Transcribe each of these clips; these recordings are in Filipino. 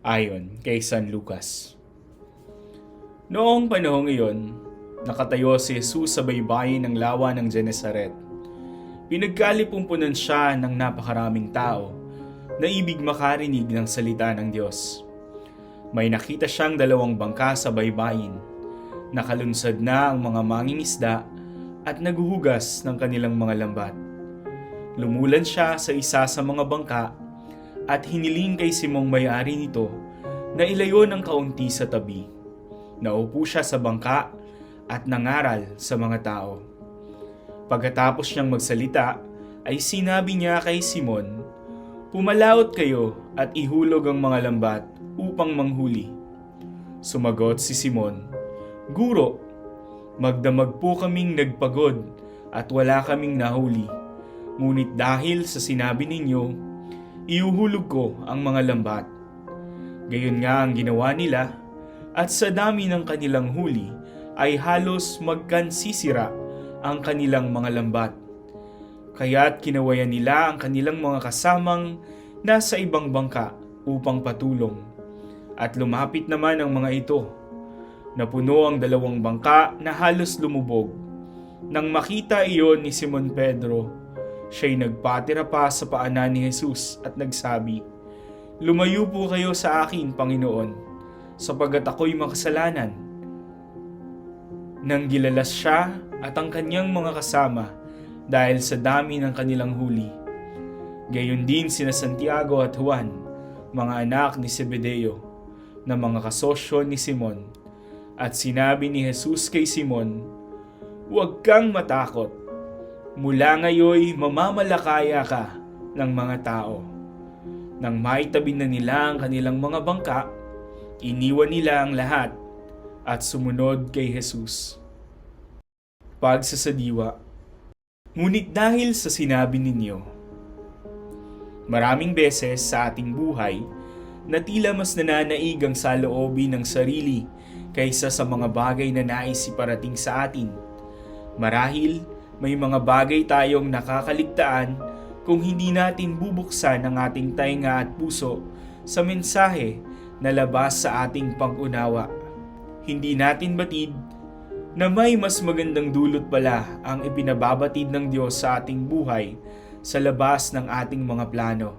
ayon kay San Lucas. Noong panahong iyon, nakatayo si Jesus sa baybayin ng lawa ng Genesaret. Pinagkalipumpunan siya ng napakaraming tao na ibig makarinig ng salita ng Diyos. May nakita siyang dalawang bangka sa baybayin. Nakalunsad na ang mga mangingisda at naguhugas ng kanilang mga lambat. Lumulan siya sa isa sa mga bangka at hiniling kay Simong may-ari nito na ilayo ng kaunti sa tabi. Naupo siya sa bangka at nangaral sa mga tao. Pagkatapos niyang magsalita, ay sinabi niya kay Simon, Pumalaot kayo at ihulog ang mga lambat upang manghuli. Sumagot si Simon, Guro, magdamag po kaming nagpagod at wala kaming nahuli. Ngunit dahil sa sinabi ninyo, iuhulog ko ang mga lambat. Gayon nga ang ginawa nila at sa dami ng kanilang huli ay halos magkansisira ang kanilang mga lambat. Kaya't kinawayan nila ang kanilang mga kasamang nasa ibang bangka upang patulong. At lumapit naman ang mga ito. Napuno ang dalawang bangka na halos lumubog. Nang makita iyon ni Simon Pedro, siya'y nagpatira pa sa paanan ni Jesus at nagsabi, Lumayo po kayo sa akin, Panginoon, sapagat ako'y makasalanan. Nang gilalas siya at ang kanyang mga kasama dahil sa dami ng kanilang huli. Gayon din sina Santiago at Juan, mga anak ni Zebedeo, na mga kasosyo ni Simon. At sinabi ni Jesus kay Simon, Huwag kang matakot. Mula ngayoy mamamalakaya ka ng mga tao. Nang maitabi na nila ang kanilang mga bangka, iniwan nila ang lahat at sumunod kay Jesus. Pagsasadiwa Ngunit dahil sa sinabi ninyo, maraming beses sa ating buhay na tila mas nananaig ang saloobin ng sarili kaysa sa mga bagay na nais iparating sa atin. Marahil may mga bagay tayong nakakaligtaan kung hindi natin bubuksan ang ating tainga at puso sa mensahe na labas sa ating pag-unawa. Hindi natin batid na may mas magandang dulot pala ang ipinababatid ng Diyos sa ating buhay sa labas ng ating mga plano.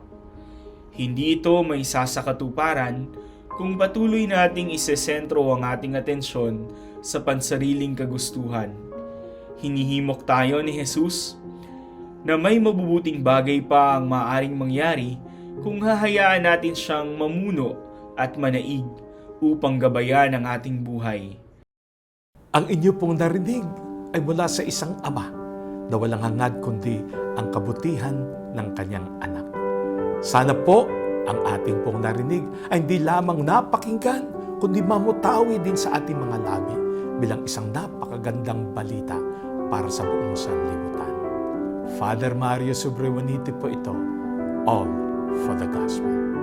Hindi ito may sasakatuparan kung patuloy nating isesentro ang ating atensyon sa pansariling kagustuhan. Hinihimok tayo ni Jesus na may mabubuting bagay pa ang maaring mangyari kung hahayaan natin siyang mamuno at manaig upang gabayan ang ating buhay. Ang inyo pong narinig ay mula sa isang ama na walang hangad kundi ang kabutihan ng kanyang anak. Sana po ang ating pong narinig ay hindi lamang napakinggan kundi mamutawi din sa ating mga labi bilang isang napakagandang balita para sa buong sanlibutan. Father Mario Sobrewanite po ito, All for the Gospel.